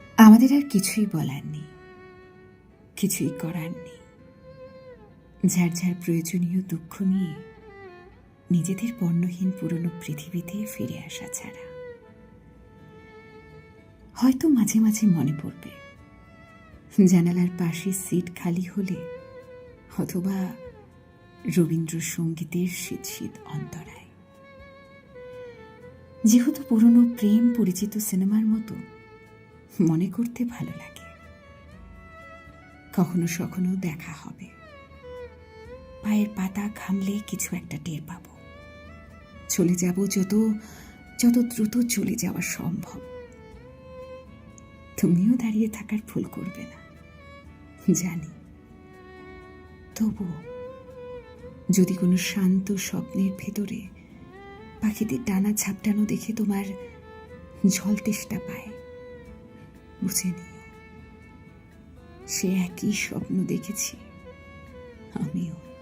আমাদের আর কিছুই বলার নেই। কিছুই করার নেই। যার যার প্রয়োজনীয় দুঃখ নিয়ে নিজেদের বর্ণহীন পুরনো পৃথিবীতে ফিরে আসা ছাড়া। হয়তো মাঝে মাঝে মনে পড়বে, জানালার পাশে সিট খালি হলে অথবা রবীন্দ্রসঙ্গীতের শীত শীত অন্তরায়। যেহেতু পুরনো প্রেম পরিচিত সিনেমার মতো মনে করতে ভালো লাগে। কখনো সখনো দেখা হবে। পায়ের পাতা ঘামলে কিছু একটা টের পাবো। চলে যাব যত যত দ্রুত চলে যাওয়া সম্ভব। তুমিও দাঁড়িয়ে থাকার ভুল করবে না। জানি। তবুও, যদি কোনো শান্ত স্বপ্নের ভেতরে পাখিদের টানা ঝাপটানো দেখে তোমার জল তেষ্টা পায় বুঝে নিও। সে একই স্বপ্ন দেখেছি। আমিও।